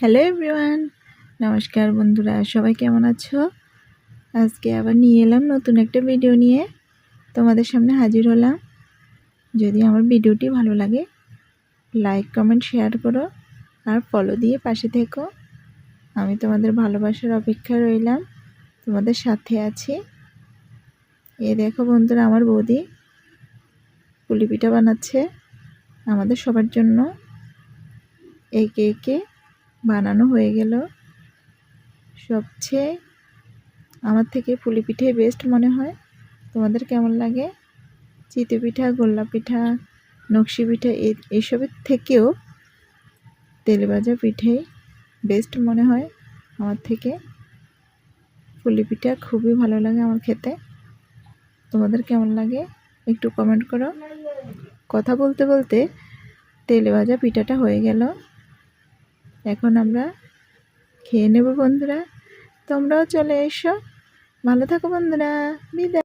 Hello everyone, নমস্কার বন্ধুরা, সবাই কেমন আছো? আজকে আবার নিয়ে এলাম নতুন একটা ভিডিও নিয়ে। তোমাদের সামনে হাজির হলাম। যদি আমার ভিডিওটি ভালো লাগে লাইক কমেন্ট শেয়ার করো আর ফলো দিয়ে পাশে থেকো। আমি তোমাদের ভালোবাসার অপেক্ষা রইলাম। তোমাদের সাথে আছি। এ দেখো বন্ধুরা, আমার বৌদি পুলি পিঠা বানাচ্ছে আমাদের সবার জন্য। একে একে বানানো হয়ে গেল। সবচেয়ে আমার থেকে পুলি পিঠে বেস্ট মনে হয়। তোমাদের কেমন লাগে? চিতই পিঠা, গোল্লা পিঠা, নকশি পিঠা এইসবের থেকেও তেল ভাজা পিঠেই বেস্ট মনে হয় আমার থেকে। পুলি পিঠা খুবই ভালো লাগে আমার খেতে। তোমাদের কেমন লাগে? একটু কমেন্ট করো। কথা বলতে বলতে তেলে ভাজা পিঠাটা হয়ে গেল। এখন আমরা খেয়ে নেব বন্ধুরা। তোমরাও চলে এসো। ভালো থাকো বন্ধুরা। বিদায়।